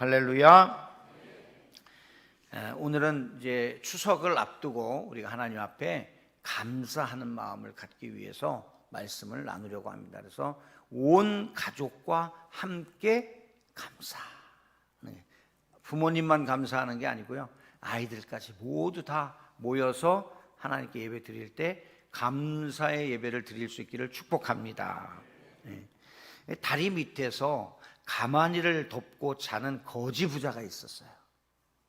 할렐루야. 에, 오늘은 이제 추석을 앞두고 우리가 하나님 앞에 감사하는 마음을 갖기 위해서 말씀을 나누려고 합니다. 그래서 온 가족과 함께 감사. 네. 부모님만 감사하는 게 아니고요. 아이들까지 모두 다 모여서 하나님께 예배 드릴 때 감사의 예배를 드릴 수 있기를 축복합니다. 네. 다리 밑에서 가만히를 덮고 자는 거지 부자가 있었어요.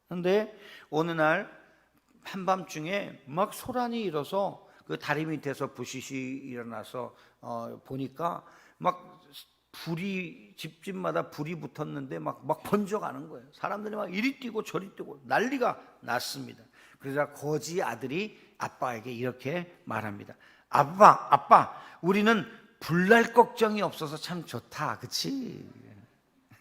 근데 어느 날 한밤중에 막 소란이 일어서 그 다리 밑에서 부시시 일어나서 어, 보니까 막 불이 집집마다 불이 붙었는데 막 막 번져가는 거예요. 사람들이 막 이리 뛰고 저리 뛰고 난리가 났습니다. 그러자 거지 아들이 아빠에게 이렇게 말합니다. 아빠, 아빠, 우리는 불날 걱정이 없어서 참 좋다, 그치?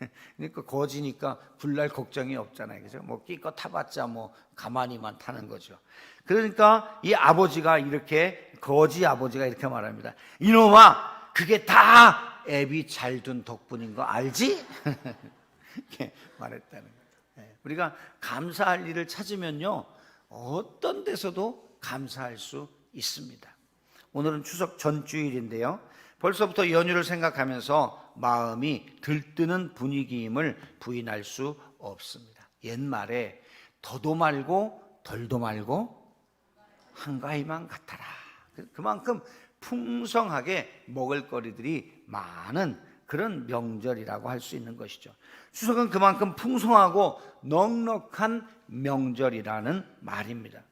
그러니까 거지니까 불날 걱정이 없잖아요. 그죠? 뭐 끼껏 타봤자 뭐 가만히만 타는 거죠. 그러니까 이 아버지가 이렇게 거지 아버지가 이렇게 말합니다. 이놈아, 그게 다 애비 잘둔 덕분인 거 알지? 이렇게 말했다는 거예요. 예, 우리가 감사할 일을 찾으면요. 어떤 데서도 감사할 수 있습니다. 오늘은 추석 전주일인데요. 벌써부터 연휴를 생각하면서 마음이 들뜨는 분위기임을 부인할 수 없습니다. 옛말에 더도 말고 덜도 말고 한가위만 같아라. 그만큼 풍성하게 먹을거리들이 많은 그런 명절이라고 할 수 있는 것이죠. 추석은 그만큼 풍성하고 넉넉한 명절이라는 말입니다.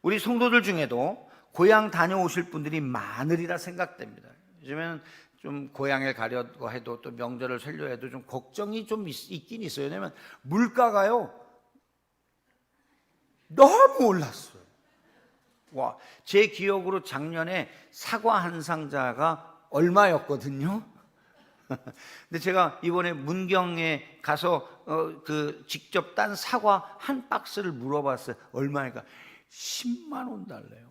우리 성도들 중에도 고향 다녀오실 분들이 많으리라 생각됩니다. 요즘에는 좀 고향에 가려고 해도 또 명절을 살려 해도 좀 걱정이 좀 있, 긴 있어요. 왜냐면 물가가요 너무 올랐어요. 와, 제 기억으로 작년에 사과 한 상자가 얼마였거든요. 근데 제가 이번에 문경에 가서 어, 그 직접 딴 사과 한 박스를 물어봤어요. 얼마니까 10만 원 달래요.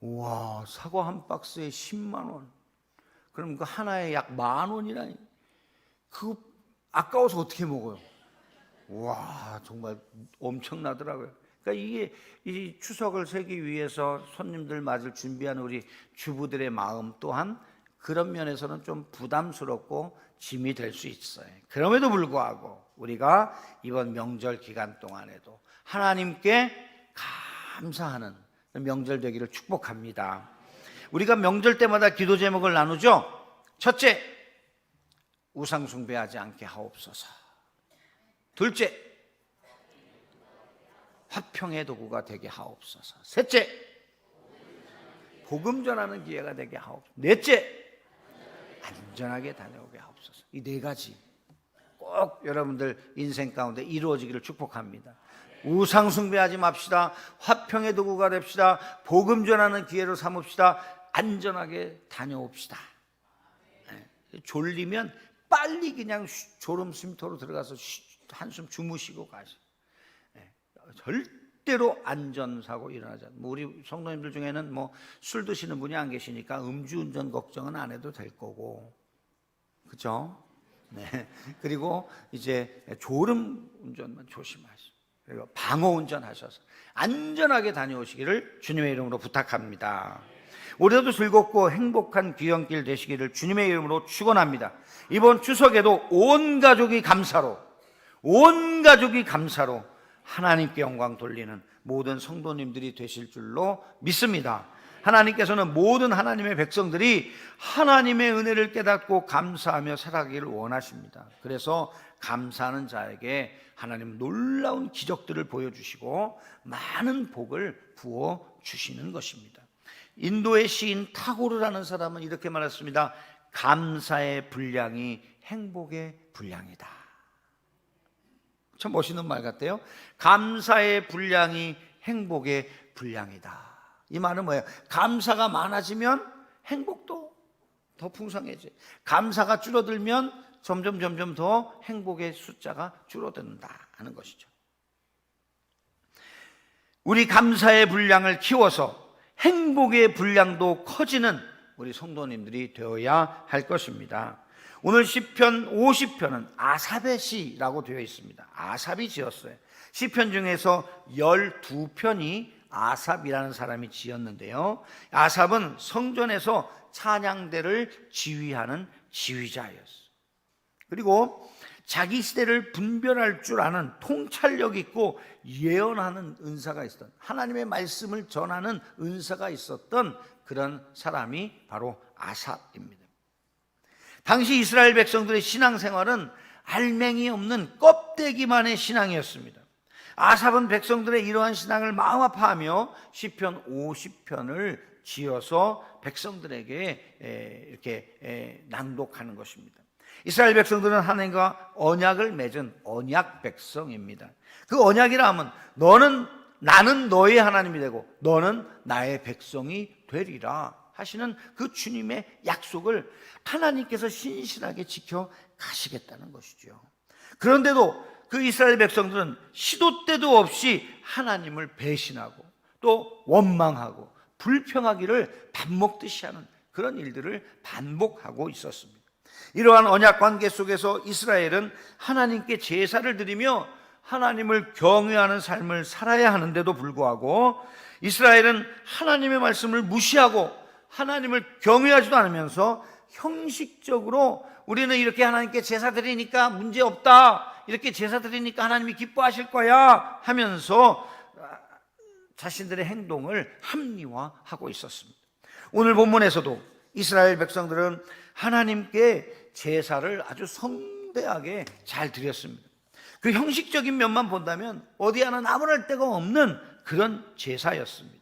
와, 사과 한 박스에 10만 원. 그럼 그 하나에 약 만 원이라니. 그거 아까워서 어떻게 먹어요? 와, 정말 엄청나더라고요. 그러니까 이게 이 추석을 세기 위해서 손님들 맞을 준비한 우리 주부들의 마음 또한 그런 면에서는 좀 부담스럽고 짐이 될 수 있어요. 그럼에도 불구하고 우리가 이번 명절 기간 동안에도 하나님께 감사하는 명절 되기를 축복합니다. 우리가 명절 때마다 기도 제목을 나누죠. 첫째, 우상 숭배하지 않게 하옵소서. 둘째, 화평의 도구가 되게 하옵소서. 셋째, 복음 전하는 기회가 되게 하옵소서. 넷째, 안전하게 다녀오게 하옵소서. 이 네 가지 꼭 여러분들 인생 가운데 이루어지기를 축복합니다. 우상 숭배하지 맙시다. 화평의 도구가 됩시다. 복음 전하는 기회로 삼읍시다. 안전하게 다녀옵시다. 네. 졸리면 빨리 그냥 졸음 쉼터로 들어가서 한숨 주무시고 가시. 네. 절대로 안전사고 일어나지 않. 뭐 우리 성도님들 중에는 뭐 술 드시는 분이 안 계시니까 음주운전 걱정은 안 해도 될 거고, 그죠? 네. 그리고 이제 졸음 운전만 조심하시고. 그리고 방어 운전하셔서 안전하게 다녀오시기를 주님의 이름으로 부탁합니다. 올해도 즐겁고 행복한 귀영길 되시기를 주님의 이름으로 축원합니다. 이번 추석에도 온 가족이 감사로 온 가족이 감사로 하나님께 영광 돌리는 모든 성도님들이 되실 줄로 믿습니다. 하나님께서는 모든 하나님의 백성들이 하나님의 은혜를 깨닫고 감사하며 살아가기를 원하십니다. 그래서 감사하는 자에게 하나님 놀라운 기적들을 보여주시고 많은 복을 부어 주시는 것입니다. 인도의 시인 타고르라는 사람은 이렇게 말했습니다. 감사의 분량이 행복의 분량이다. 참 멋있는 말 같아요. 감사의 분량이 행복의 분량이다. 이 말은 뭐예요? 감사가 많아지면 행복도 더 풍성해져요. 감사가 줄어들면 점점 점점 더 행복의 숫자가 줄어든다 하는 것이죠. 우리 감사의 분량을 키워서 행복의 분량도 커지는 우리 성도님들이 되어야 할 것입니다. 오늘 시편 50편은 아삽의 시라고 되어 있습니다. 아삽이 지었어요. 시편 중에서 12편이 아삽이라는 사람이 지었는데요. 아삽은 성전에서 찬양대를 지휘하는 지휘자였어요. 그리고 자기 시대를 분별할 줄 아는 통찰력 있고 예언하는 은사가 있었던 하나님의 말씀을 전하는 은사가 있었던 그런 사람이 바로 아삽입니다. 당시 이스라엘 백성들의 신앙생활은 알맹이 없는 껍데기만의 신앙이었습니다. 아삽은 백성들의 이러한 신앙을 마음 아파하며 시편 50편을 지어서 백성들에게 에, 이렇게 에, 낭독하는 것입니다. 이스라엘 백성들은 하나님과 언약을 맺은 언약 백성입니다. 그 언약이라 하면 너는 나는 너의 하나님이 되고 너는 나의 백성이 되리라 하시는 그 주님의 약속을 하나님께서 신실하게 지켜 가시겠다는 것이죠. 그런데도 그 이스라엘 백성들은 시도 때도 없이 하나님을 배신하고 또 원망하고 불평하기를 밥 먹듯이 하는 그런 일들을 반복하고 있었습니다. 이러한 언약 관계 속에서 이스라엘은 하나님께 제사를 드리며 하나님을 경외하는 삶을 살아야 하는데도 불구하고 이스라엘은 하나님의 말씀을 무시하고 하나님을 경외하지도 않으면서 형식적으로 우리는 이렇게 하나님께 제사 드리니까 문제 없다. 이렇게 제사 드리니까 하나님이 기뻐하실 거야 하면서 자신들의 행동을 합리화하고 있었습니다. 오늘 본문에서도 이스라엘 백성들은 하나님께 제사를 아주 성대하게 잘 드렸습니다. 그 형식적인 면만 본다면 어디 하나 나무랄 데가 없는 그런 제사였습니다.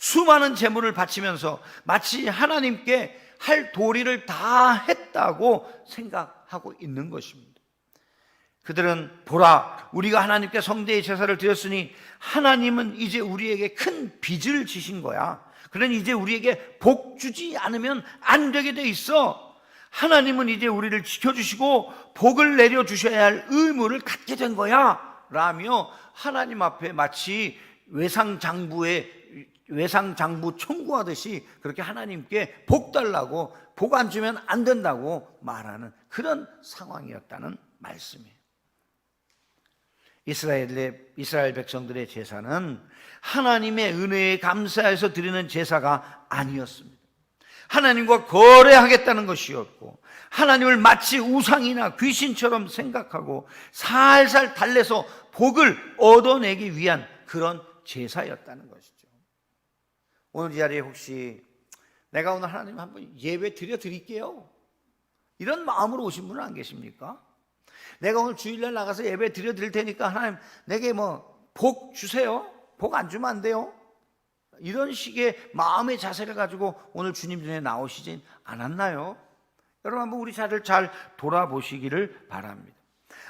수많은 제물을 바치면서 마치 하나님께 할 도리를 다 했다고 생각하고 있는 것입니다. 그들은 보라, 우리가 하나님께 성대의 제사를 드렸으니 하나님은 이제 우리에게 큰 빚을 지신 거야. 그러니 이제 우리에게 복 주지 않으면 안 되게 돼 있어. 하나님은 이제 우리를 지켜주시고 복을 내려주셔야 할 의무를 갖게 된 거야. 라며 하나님 앞에 마치 외상장부의 외상장부 청구하듯이 그렇게 하나님께 복 달라고 복 안 주면 안 된다고 말하는 그런 상황이었다는 말씀이에요. 이스라엘의 이스라엘 백성들의 제사는 하나님의 은혜에 감사해서 드리는 제사가 아니었습니다. 하나님과 거래하겠다는 것이었고 하나님을 마치 우상이나 귀신처럼 생각하고 살살 달래서 복을 얻어내기 위한 그런 제사였다는 것이죠. 오늘 이 자리에 혹시 내가 오늘 하나님 한번 예배 드려 드릴게요. 이런 마음으로 오신 분은 안 계십니까? 내가 오늘 주일날 나가서 예배 드려 드릴 테니까 하나님 내게 뭐 복 주세요. 복 안 주면 안 돼요. 이런 식의 마음의 자세를 가지고 오늘 주님 전에 나오시진 않았나요? 여러분 한번 우리 자를 잘 돌아보시기를 바랍니다.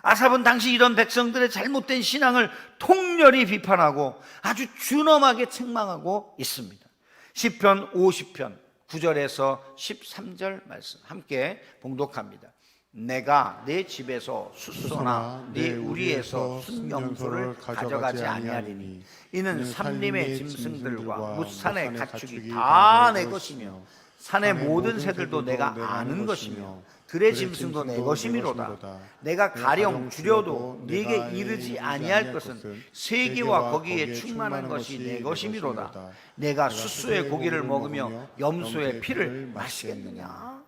아삽은 당시 이런 백성들의 잘못된 신앙을 통렬히 비판하고 아주 준엄하게 책망하고 있습니다. 시편 50편 9절에서 13절 말씀 함께 봉독합니다. 내가 내 집에서 숫소나 네 우리에서 순명소를 가져가지 아니하리니. 이는 산림의 짐승들과 무산의 가축이 다 내 것이며 산의 모든 새들도 내가 아는 것이며 들의 짐승도 내 것이미로다. 내가 가령 줄여도 네게 이르지 아니할 것은 세계와 거기에 충만한 것이 내 것이미로다. 내가 숫소의 고기를 먹으며 염소의 피를 마시겠느냐?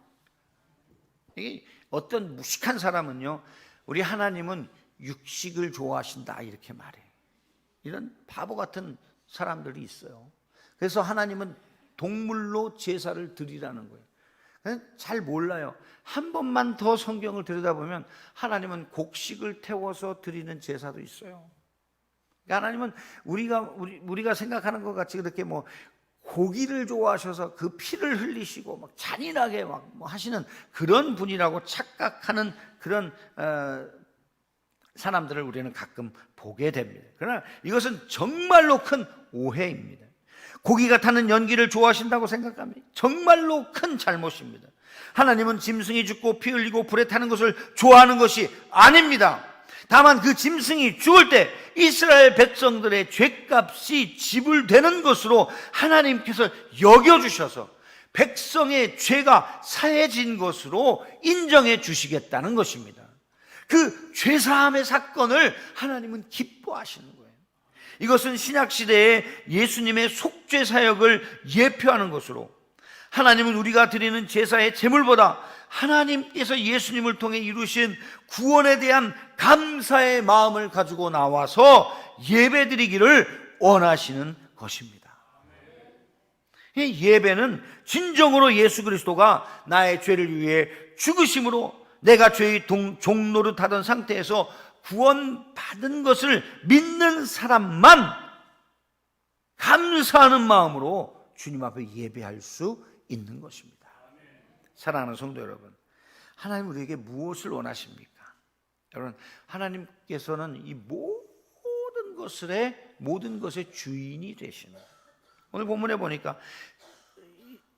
이게 어떤 무식한 사람은요, 우리 하나님은 육식을 좋아하신다 이렇게 말해. 이런 바보 같은 사람들이 있어요. 그래서 하나님은 동물로 제사를 드리라는 거예요. 잘 몰라요. 한 번만 더 성경을 들여다보면 하나님은 곡식을 태워서 드리는 제사도 있어요. 그러니까 하나님은 우리가 우리, 우리가 생각하는 것 같이 그렇게 뭐 고기를 좋아하셔서 그 피를 흘리시고 막 잔인하게 막 뭐 하시는 그런 분이라고 착각하는 그런 어, 사람들을 우리는 가끔 보게 됩니다. 그러나 이것은 정말로 큰 오해입니다. 고기가 타는 연기를 좋아하신다고 생각합니다. 정말로 큰 잘못입니다. 하나님은 짐승이 죽고 피 흘리고 불에 타는 것을 좋아하는 것이 아닙니다. 다만 그 짐승이 죽을 때 이스라엘 백성들의 죄값이 지불되는 것으로 하나님께서 여겨주셔서 백성의 죄가 사해진 것으로 인정해 주시겠다는 것입니다. 그 죄사함의 사건을 하나님은 기뻐하시는 거예요. 이것은 신약 시대에 예수님의 속죄 사역을 예표하는 것으로 하나님은 우리가 드리는 제사의 제물보다 하나님께서 예수님을 통해 이루신 구원에 대한 감사의 마음을 가지고 나와서 예배드리기를 원하시는 것입니다. 이 예배는 진정으로 예수 그리스도가 나의 죄를 위해 죽으심으로 내가 죄의 동- 종노릇하던 상태에서 구원받은 것을 믿는 사람만 감사하는 마음으로 주님 앞에 예배할 수 있는 것입니다. 사랑하는 성도 여러분, 하나님 우리에게 무엇을 원하십니까? 여러분, 하나님께서는 이 모든 것의 모든 것의 주인이 되시는 오늘 본문에 보니까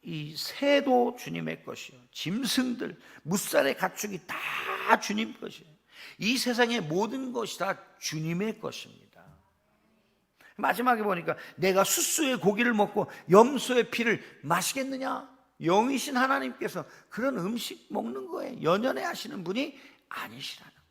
이 새도 주님의 것이요. 짐승들, 무살의 가축이 다 주님 것이에요. 이 세상의 모든 것이 다 주님의 것입니다. 마지막에 보니까 내가 수수의 고기를 먹고 염소의 피를 마시겠느냐? 영이신 하나님께서 그런 음식 먹는 거에 연연해 하시는 분이 아니시라는 거예요.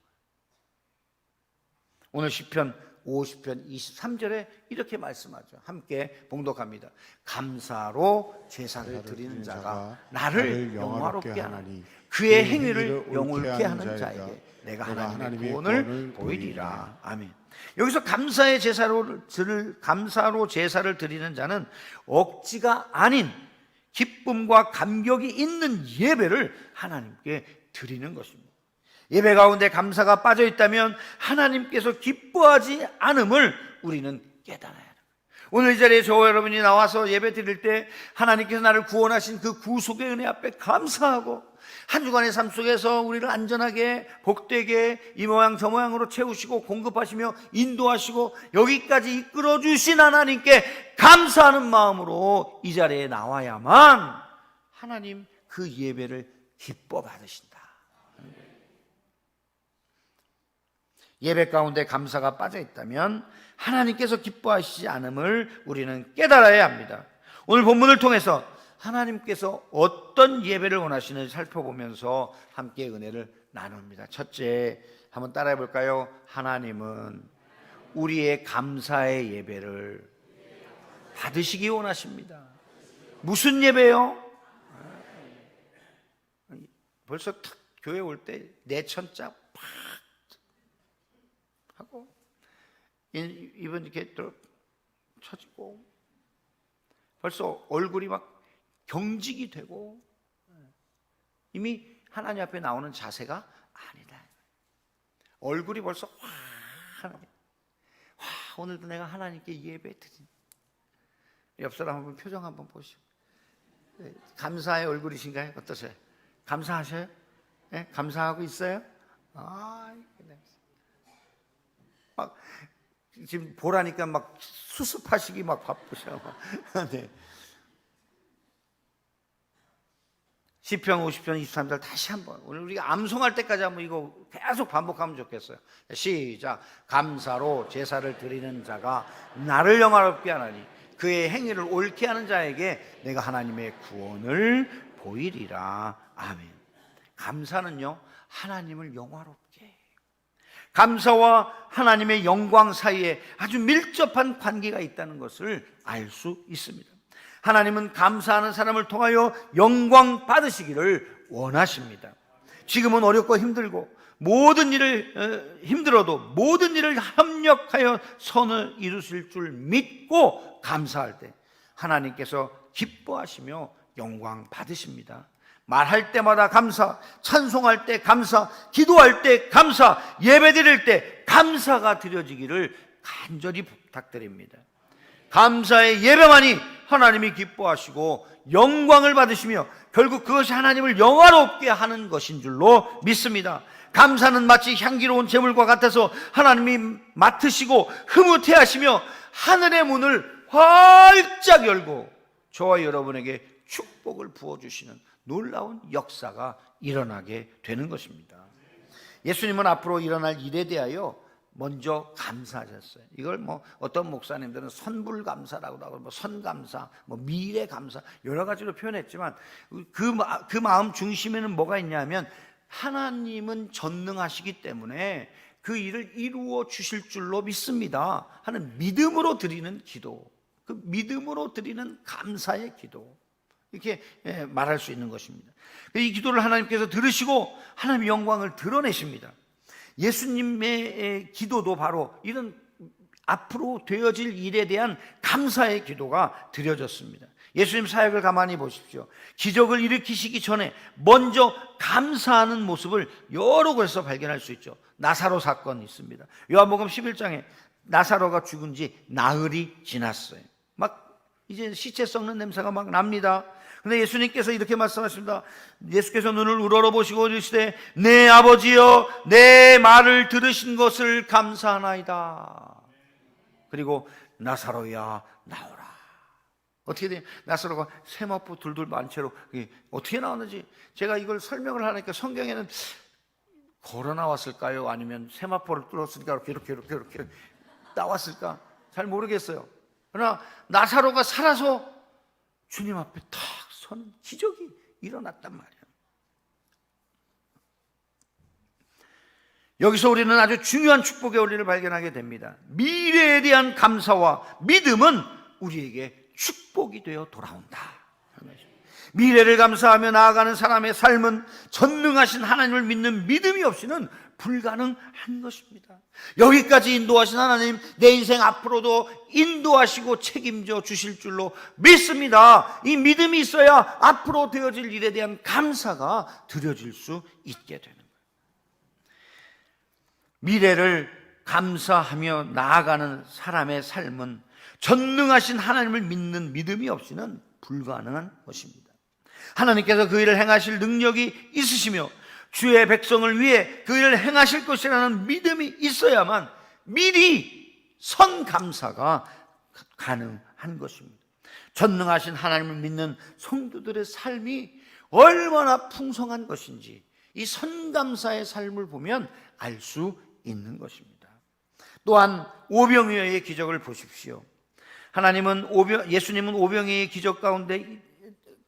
오늘 시편 50편 23절에 이렇게 말씀하죠. 함께 봉독합니다. 감사로 제사를 드리는 자가 나를 영화롭게 하나니 그의 행위를 영웅케 하는 자에게 내가 하나님의 구원을 보이리라. 아멘. 여기서 감사의 제사로 들 감사로 제사를 드리는 자는 억지가 아닌 기쁨과 감격이 있는 예배를 하나님께 드리는 것입니다. 예배 가운데 감사가 빠져 있다면 하나님께서 기뻐하지 않음을 우리는 깨달아야 합니다. 오늘 이 자리에 저와 여러분이 나와서 예배 드릴 때 하나님께서 나를 구원하신 그 구속의 은혜 앞에 감사하고 한 주간의 삶 속에서 우리를 안전하게 복되게 이 모양 저 모양으로 채우시고 공급하시며 인도하시고 여기까지 이끌어 주신 하나님께 감사하는 마음으로 이 자리에 나와야만 하나님 그 예배를 기뻐 받으신다. 예배 가운데 감사가 빠져 있다면 하나님께서 기뻐하시지 않음을 우리는 깨달아야 합니다. 오늘 본문을 통해서 하나님께서 어떤 예배를 원하시는지 살펴보면서 함께 은혜를 나눕니다. 첫째, 한번 따라해 볼까요? 하나님은 우리의 감사의 예배를 받으시기 원하십니다. 무슨 예배요? 벌써 탁 교회 올 때 내천자 팍 하고 이- 입은 이렇게 또 처지고 벌써 얼굴이 막 경직이 되고 이미 하나님 앞에 나오는 자세가 아니다. 얼굴이 벌써 화하네. 와, 오늘도 내가 하나님께 예배 드린. 옆 사람 한번 표정 한번 보시고. 네, 감사의 얼굴이신가요? 어떠세요? 감사하셔요? 네? 감사하고 있어요? 아, 막 지금 보라니까 막 수습하시기 막 바쁘셔. 막. 네. 시편 50편 23절 다시 한번 오늘 우리가 암송할 때까지 한번 이거 계속 반복하면 좋겠어요. 시작. 감사로 제사를 드리는 자가 나를 영화롭게 하나니 그의 행위를 옳게 하는 자에게 내가 하나님의 구원을 보이리라. 아멘. 감사는요. 하나님을 영화롭게. 감사와 하나님의 영광 사이에 아주 밀접한 관계가 있다는 것을 알 수 있습니다. 하나님은 감사하는 사람을 통하여 영광 받으시기를 원하십니다. 지금은 어렵고 힘들고 모든 일을 어, 힘들어도 모든 일을 협력하여 선을 이루실 줄 믿고 감사할 때 하나님께서 기뻐하시며 영광 받으십니다. 말할 때마다 감사, 찬송할 때 감사, 기도할 때 감사, 예배 드릴 때 감사가 드려지기를 간절히 부탁드립니다. 감사의 예배만이 하나님이 기뻐하시고 영광을 받으시며 결국 그것이 하나님을 영화롭게 하는 것인 줄로 믿습니다. 감사는 마치 향기로운 제물과 같아서 하나님이 맡으시고 흐뭇해 하시며 하늘의 문을 활짝 열고 저와 여러분에게 축복을 부어주시는 놀라운 역사가 일어나게 되는 것입니다. 예수님은 앞으로 일어날 일에 대하여 먼저 감사하셨어요. 이걸 뭐 어떤 목사님들은 선불 감사라고 하고 뭐 선감사, 뭐 미래 감사 여러 가지로 표현했지만 그, 마- 그 마음 중심에는 뭐가 있냐면 하나님은 전능하시기 때문에 그 일을 이루어 주실 줄로 믿습니다. 하는 믿음으로 드리는 기도. 그 믿음으로 드리는 감사의 기도. 이렇게 예, 말할 수 있는 것입니다. 이 기도를 하나님께서 들으시고 하나님의 영광을 드러내십니다. 예수님의 기도도 바로 이런 앞으로 되어질 일에 대한 감사의 기도가 드려졌습니다. 예수님 사역을 가만히 보십시오. 기적을 일으키시기 전에 먼저 감사하는 모습을 여러 곳에서 발견할 수 있죠. 나사로 사건이 있습니다. 요한복음 11장에 나사로가 죽은 지 나흘이 지났어요. 막 이제 시체 썩는 냄새가 막 납니다. 근데 예수님께서 이렇게 말씀하십니다. 예수께서 눈을 우러러 보시고 이르시되 내 아버지여 내 말을 들으신 것을 감사하나이다. 그리고 나사로야 나오라. 어떻게 돼요? 나사로가 세마포 둘둘 만 채로 이게 어떻게 나왔는지 제가 이걸 설명을 하니까 성경에는 걸어 나왔을까요? 아니면 세마포를 뚫었으니까 이렇게 이렇게 이렇게 이렇게 나왔을까? 잘 모르겠어요. 그러나 나사로가 살아서 주님 앞에 탁 서는 기적이 일어났단 말이에요. 여기서 우리는 아주 중요한 축복의 원리를 발견하게 됩니다. 미래에 대한 감사와 믿음은 우리에게 축복이 되어 돌아온다. 미래를 감사하며 나아가는 사람의 삶은 전능하신 하나님을 믿는 믿음이 없이는 불가능한 것입니다. 여기까지 인도하신 하나님, 내 인생 앞으로도 인도하시고 책임져 주실 줄로 믿습니다. 이 믿음이 있어야 앞으로 되어질 일에 대한 감사가 드려질 수 있게 되는 거예요. 미래를 감사하며 나아가는 사람의 삶은 전능하신 하나님을 믿는 믿음이 없이는 불가능한 것입니다. 하나님께서 그 일을 행하실 능력이 있으시며 주의 백성을 위해 그 일을 행하실 것이라는 믿음이 있어야만 미리 선 감사가 가능한 것입니다. 전능하신 하나님을 믿는 성도들의 삶이 얼마나 풍성한 것인지 이 선감사의 삶을 보면 알 수 있는 것입니다. 또한 오병이어의 기적을 보십시오. 하나님은 오병, 예수님은 오병이의 기적 가운데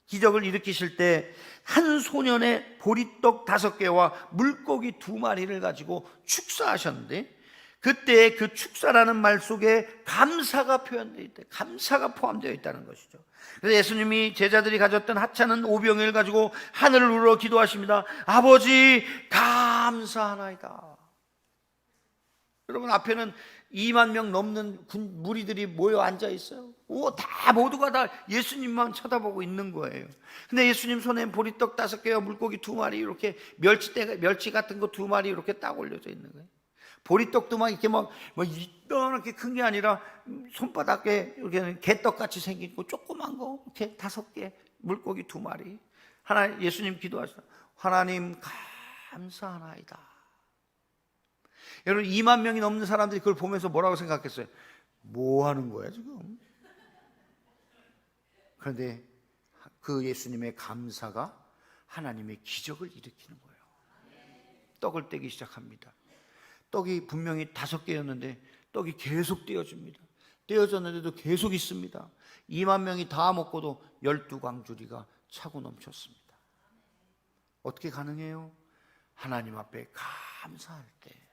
기적을 일으키실 때 한 소년의 보리떡 다섯 개와 물고기 두 마리를 가지고 축사하셨는데 그때 그 축사라는 말 속에 감사가 표현되어 있다. 감사가 포함되어 있다는 것이죠. 그래서 예수님이 제자들이 가졌던 하찮은 오병이를 가지고 하늘을 우러 기도하십니다. 아버지 감사하나이다. 여러분 앞에는 2만 명 넘는 군, 무리들이 모여 앉아 있어요. 오, 다 모두가 다 예수님만 쳐다보고 있는 거예요. 근데 예수님 손에 보리떡 다섯 개와 물고기 두 마리 이렇게 멸치대 멸치 같은 거 두 마리 이렇게 딱 올려져 있는 거예요. 보리떡도 막 이렇게 막, 막 이렇게 큰 게 아니라 손바닥에 이렇게 개떡 같이 생긴 거 조그만 거 이렇게 다섯 개 물고기 두 마리. 하나 예수님 기도하시다. 하나님 감사하나이다. 여러분 2만 명이 넘는 사람들이 그걸 보면서 뭐라고 생각했어요? 뭐 하는 거야 지금? 그런데 그 예수님의 감사가 하나님의 기적을 일으키는 거예요. 떡을 떼기 시작합니다. 떡이 분명히 다섯 개였는데 떡이 계속 떼어집니다. 떼어졌는데도 계속 있습니다. 2만 명이 다 먹고도 12광주리가 차고 넘쳤습니다. 어떻게 가능해요? 하나님 앞에 감사할 때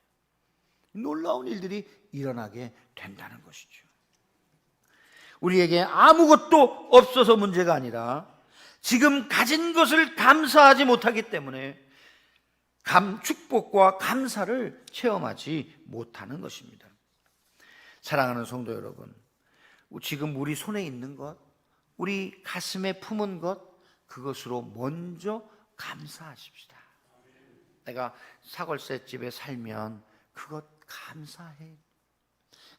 놀라운 일들이 일어나게 된다는 것이죠. 우리에게 아무것도 없어서 문제가 아니라 지금 가진 것을 감사하지 못하기 때문에 감, 축복과 감사를 체험하지 못하는 것입니다. 사랑하는 성도 여러분, 지금 우리 손에 있는 것, 우리 가슴에 품은 것, 그것으로 먼저 감사하십시다. 내가 사골세 집에 살면 그것 감사해.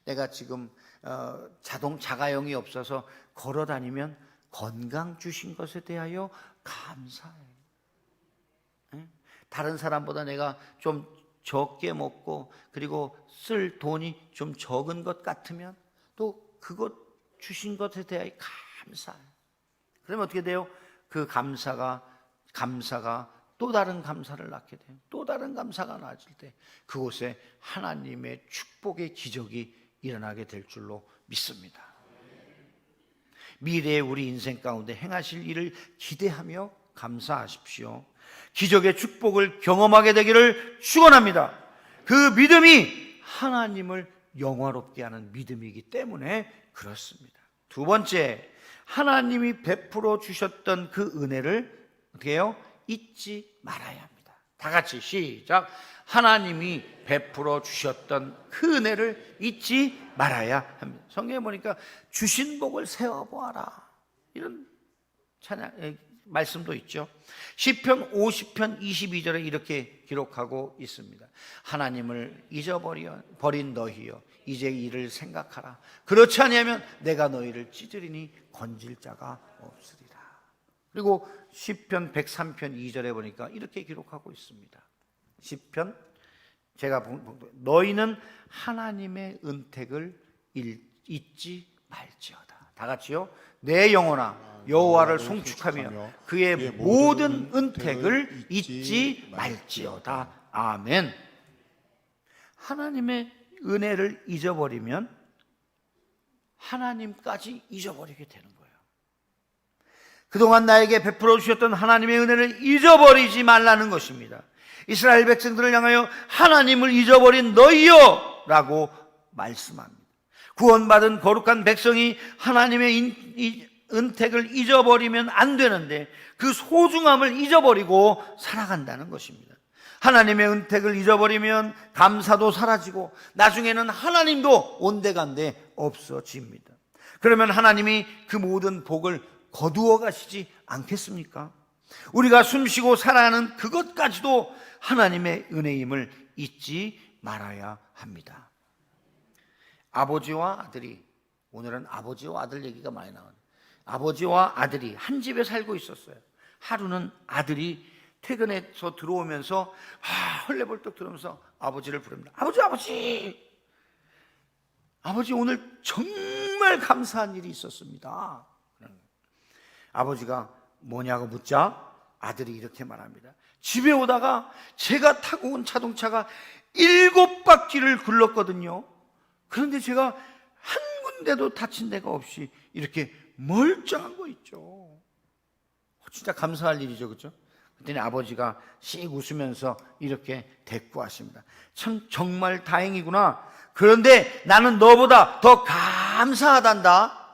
내가 지금 어, 자동 자가용이 없어서 걸어 다니면 건강 주신 것에 대하여 감사해. 응? 다른 사람보다 내가 좀 적게 먹고 그리고 쓸 돈이 좀 적은 것 같으면 또 그것 주신 것에 대하여 감사해. 그러면 어떻게 돼요? 그 감사가 감사가 또 다른 감사를 낳게 돼요. 또 다른 감사가 나아질 때 그곳에 하나님의 축복 축복의 기적이 일어나게 될 줄로 믿습니다. 미래의 우리 인생 가운데 행하실 일을 기대하며 감사하십시오. 기적의 축복을 경험하게 되기를 축원합니다. 그 믿음이 하나님을 영화롭게 하는 믿음이기 때문에 그렇습니다. 두 번째, 하나님이 베풀어 주셨던 그 은혜를 어떻게 해요? 잊지 말아야 합니다. 다 같이 시작. 하나님이 베풀어 주셨던 그 은혜를 잊지 말아야 합니다. 성경에 보니까 주신 복을 세워 보아라. 이런 찬양 에, 말씀도 있죠. 시편 50편 22절에 이렇게 기록하고 있습니다. 하나님을 잊어버려 버린 너희여 이제 이를 생각하라. 그렇지 아니하면 내가 너희를 찢으리니 건질 자가 없으리라. 그리고 시편 103편 2절에 보니까 이렇게 기록하고 있습니다. 시편 제가 너희는 하나님의 은택을 잃- 잊지 말지어다. 다 같이요. 내 영혼아 여호와를 송축하며 그의 모든 은택을 잊지 말지어다. 아멘. 하나님의 은혜를 잊어버리면 하나님까지 잊어버리게 되는 거예요. 그동안 나에게 베풀어 주셨던 하나님의 은혜를 잊어버리지 말라는 것입니다. 이스라엘 백성들을 향하여 하나님을 잊어버린 너희여 라고 말씀합니다. 구원받은 거룩한 백성이 하나님의 인- 이- 은택을 잊어버리면 안 되는데 그 소중함을 잊어버리고 살아간다는 것입니다. 하나님의 은택을 잊어버리면 감사도 사라지고 나중에는 하나님도 온데간데 없어집니다. 그러면 하나님이 그 모든 복을 거두어 가시지 않겠습니까? 우리가 숨쉬고 살아가는 그것까지도 하나님의 은혜임을 잊지 말아야 합니다. 아버지와 아들이 오늘은 아버지와 아들 얘기가 많이 나와요. 아버지와 아들이 한 집에 살고 있었어요. 하루는 아들이 퇴근해서 들어오면서 아, 헐레벌떡 들으면서 아버지를 부릅니다. 아버지, 아버지, 아버지 오늘 정말 감사한 일이 있었습니다. 아버지가 뭐냐고 묻자 아들이 이렇게 말합니다. 집에 오다가 제가 타고 온 자동차가 일곱 바퀴를 굴렀거든요. 그런데 제가 한 군데도 다친 데가 없이 이렇게 멀쩡한 거 있죠. 어, 진짜 감사할 일이죠, 그렇죠? 그랬더니 아버지가 씩 웃으면서 이렇게 대꾸하십니다. 참 정말 다행이구나. 그런데 나는 너보다 더 감사하단다.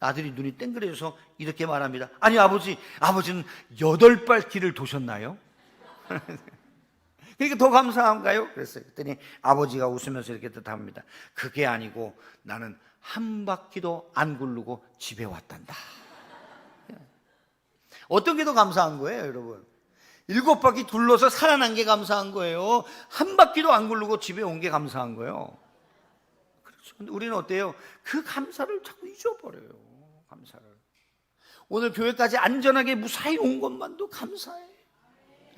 아들이 눈이 땡그레져서 이렇게 말합니다. 아니 아버지, 아버지는 여덟 발 길을 도셨나요? 그러니까 더 감사한가요? 그랬어요. 그랬더니 아버지가 웃으면서 이렇게 뜻합니다. 그게 아니고 나는 한 바퀴도 안 굴르고 집에 왔단다. 어떤 게 더 감사한 거예요, 여러분? 일곱 바퀴 둘러서 살아난 게 감사한 거예요. 한 바퀴도 안 굴르고 집에 온 게 감사한 거예요. 그렇죠. 우리는 어때요? 그 감사를 자꾸 잊어버려요. 감사를. 오늘 교회까지 안전하게 무사히 온 것만도 감사해.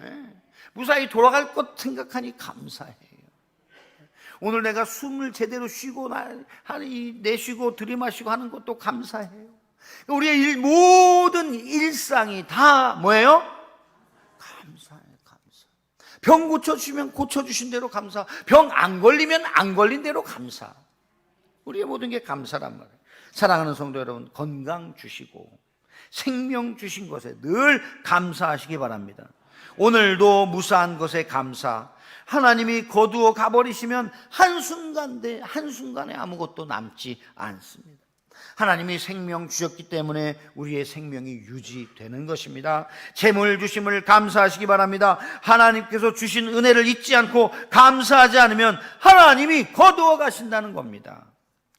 예. 무사히 돌아갈 것 생각하니 감사해요. 오늘 내가 숨을 제대로 쉬고 나, 내쉬고 들이마시고 하는 것도 감사해요. 우리의 일, 모든 일상이 다 뭐예요? 감사해요, 감사. 병 고쳐주시면 고쳐주신 대로 감사. 병 안 걸리면 안 걸린 대로 감사. 우리의 모든 게 감사란 말이에요. 사랑하는 성도 여러분, 건강 주시고 생명 주신 것에 늘 감사하시기 바랍니다. 오늘도 무사한 것에 감사. 하나님이 거두어 가버리시면 한순간에, 한순간에 아무것도 남지 않습니다. 하나님이 생명 주셨기 때문에 우리의 생명이 유지되는 것입니다. 재물 주심을 감사하시기 바랍니다. 하나님께서 주신 은혜를 잊지 않고 감사하지 않으면 하나님이 거두어 가신다는 겁니다.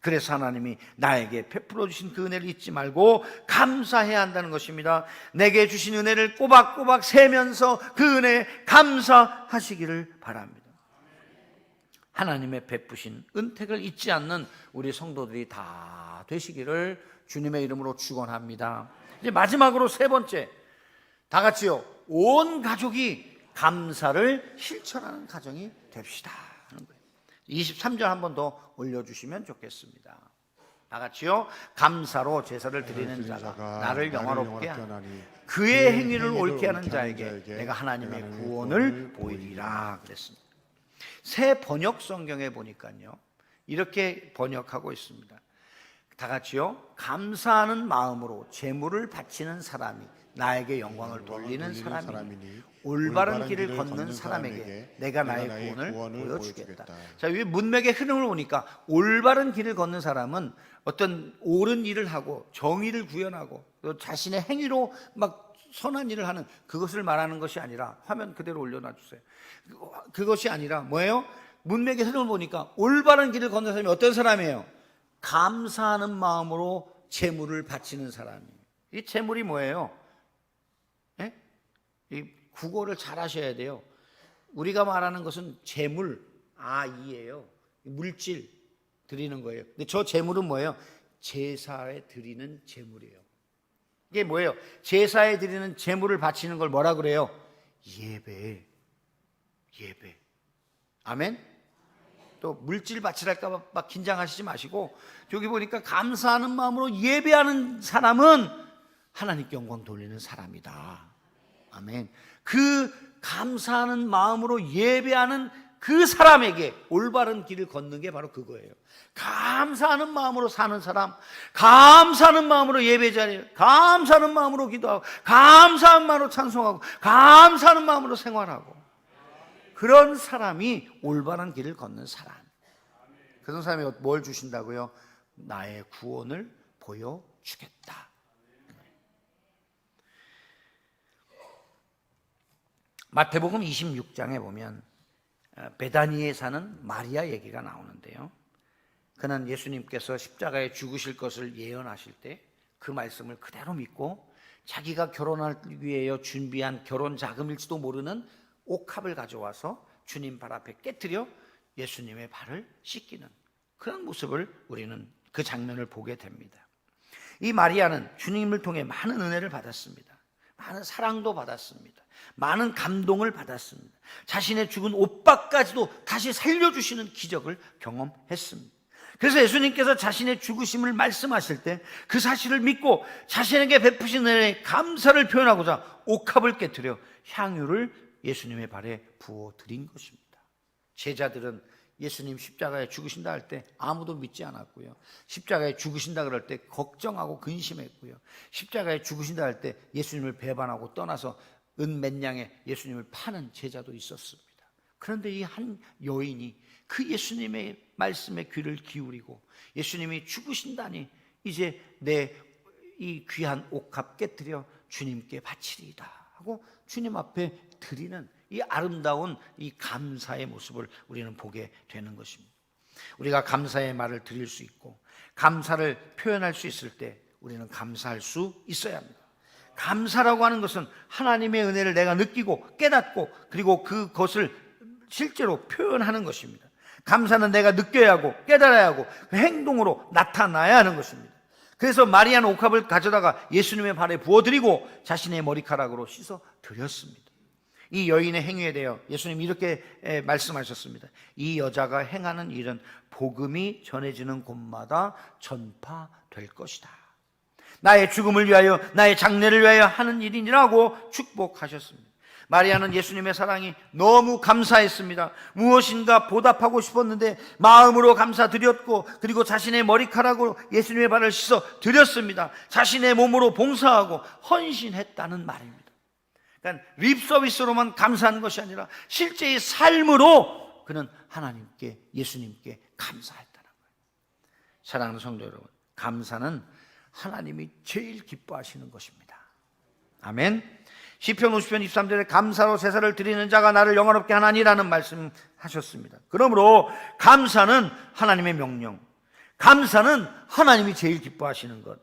그래서 하나님이 나에게 베풀어 주신 그 은혜를 잊지 말고 감사해야 한다는 것입니다. 내게 주신 은혜를 꼬박꼬박 세면서 그 은혜에 감사하시기를 바랍니다. 하나님의 베푸신 은택을 잊지 않는 우리 성도들이 다 되시기를 주님의 이름으로 축원합니다. 이제 마지막으로 세 번째 다 같이요. 온 가족이 감사를 실천하는 가정이 됩시다. 23절 한 번 더 올려 주시면 좋겠습니다. 다 같이요. 감사로 제사를 드리는 자가 나를 영화롭게 하니 그의 행위를 옳게 하는 자에게 내가 하나님의 구원을 보이리라 그랬습니다. 새 번역 성경에 보니까요. 이렇게 번역하고 있습니다. 다 같이요. 감사하는 마음으로 재물을 바치는 사람이 나에게 영광을 돌리는 사람이니 올바른 길을 걷는 사람에게 내가 나의 구원을 보여주겠다. 자, 이 문맥의 흐름을 보니까 올바른 길을 걷는 사람은 어떤 옳은 일을 하고 정의를 구현하고 또 자신의 행위로 막 선한 일을 하는 그것을 말하는 것이 아니라 화면 그대로 올려놔 주세요. 그것이 아니라 뭐예요? 문맥의 흐름을 보니까 올바른 길을 걷는 사람이 어떤 사람이에요? 감사하는 마음으로 재물을 바치는 사람이에요. 이 재물이 뭐예요? 예? 이 국어를 잘 하셔야 돼요. 우리가 말하는 것은 재물, 아이예요. 물질 드리는 거예요. 근데 저 재물은 뭐예요? 제사에 드리는 재물이에요. 이게 뭐예요? 제사에 드리는 재물을 바치는 걸 뭐라 그래요? 예배. 예배. 아멘? 또 물질 바치랄까 막 긴장하시지 마시고 여기 보니까 감사하는 마음으로 예배하는 사람은 하나님께 영광 돌리는 사람이다. 아멘. 그 감사하는 마음으로 예배하는 그 사람에게 올바른 길을 걷는 게 바로 그거예요. 감사하는 마음으로 사는 사람, 감사하는 마음으로 예배 자리에, 감사하는 마음으로 기도하고, 감사한 마음으로 찬송하고, 감사하는 마음으로 생활하고. 그런 사람이 올바른 길을 걷는 사람. 그런 사람이 뭘 주신다고요? 나의 구원을 보여주겠다. 마태복음 26장에 보면 어, 베다니에 사는 마리아 얘기가 나오는데요. 그는 예수님께서 십자가에 죽으실 것을 예언하실 때 그 말씀을 그대로 믿고 자기가 결혼할 위해 준비한 결혼 자금일지도 모르는 옥합을 가져와서 주님 발 앞에 깨뜨려 예수님의 발을 씻기는 그런 모습을 우리는 그 장면을 보게 됩니다. 이 마리아는 주님을 통해 많은 은혜를 받았습니다. 많은 사랑도 받았습니다. 많은 감동을 받았습니다. 자신의 죽은 오빠까지도 다시 살려주시는 기적을 경험했습니다. 그래서 예수님께서 자신의 죽으심을 말씀하실 때 그 사실을 믿고 자신에게 베푸신 은혜에 감사를 표현하고자 옥합을 깨뜨려 향유를 예수님의 발에 부어 드린 것입니다. 제자들은 예수님 십자가에 죽으신다 할 때 아무도 믿지 않았고요. 십자가에 죽으신다 그럴 때 걱정하고 근심했고요. 십자가에 죽으신다 할 때 예수님을 배반하고 떠나서 은몇 냥에 예수님을 파는 제자도 있었습니다. 그런데 이 한 여인이 그 예수님의 말씀에 귀를 기울이고 예수님이 죽으신다니 이제 내 이 귀한 옥합 깨뜨려 주님께 바치리이다 하고 주님 앞에 드리는 이 아름다운 이 감사의 모습을 우리는 보게 되는 것입니다. 우리가 감사의 말을 드릴 수 있고 감사를 표현할 수 있을 때 우리는 감사할 수 있어야 합니다. 감사라고 하는 것은 하나님의 은혜를 내가 느끼고 깨닫고 그리고 그것을 실제로 표현하는 것입니다. 감사는 내가 느껴야 하고 깨달아야 하고 그 행동으로 나타나야 하는 것입니다. 그래서 마리아는 옥합을 가져다가 예수님의 발에 부어드리고 자신의 머리카락으로 씻어 드렸습니다. 이 여인의 행위에 대해 예수님 이렇게 말씀하셨습니다. 이 여자가 행하는 일은 복음이 전해지는 곳마다 전파될 것이다. 나의 죽음을 위하여 나의 장례를 위하여 하는 일이라고 축복하셨습니다. 마리아는 예수님의 사랑이 너무 감사했습니다. 무엇인가 보답하고 싶었는데 마음으로 감사드렸고 그리고 자신의 머리카락으로 예수님의 발을 씻어 드렸습니다. 자신의 몸으로 봉사하고 헌신했다는 말입니다. 그러니까 립 서비스로만 감사하는 것이 아니라 실제의 삶으로 그는 하나님께 예수님께 감사했다는 거예요. 사랑하는 성도 여러분, 감사는 하나님이 제일 기뻐하시는 것입니다. 아멘. 시편 50편 23절에 감사로 제사를 드리는 자가 나를 영화롭게 하나니라는 말씀 하셨습니다. 그러므로 감사는 하나님의 명령. 감사는 하나님이 제일 기뻐하시는 것.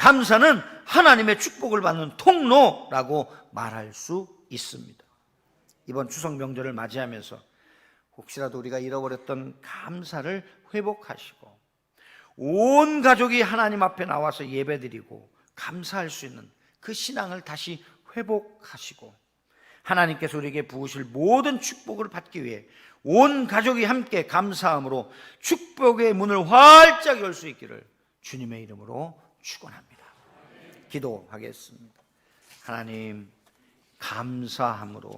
감사는 하나님의 축복을 받는 통로라고 말할 수 있습니다. 이번 추석 명절을 맞이하면서 혹시라도 우리가 잃어버렸던 감사를 회복하시고 온 가족이 하나님 앞에 나와서 예배드리고 감사할 수 있는 그 신앙을 다시 회복하시고 하나님께서 우리에게 부으실 모든 축복을 받기 위해 온 가족이 함께 감사함으로 축복의 문을 활짝 열 수 있기를 주님의 이름으로 축원합니다. 기도하겠습니다. 하나님 감사함으로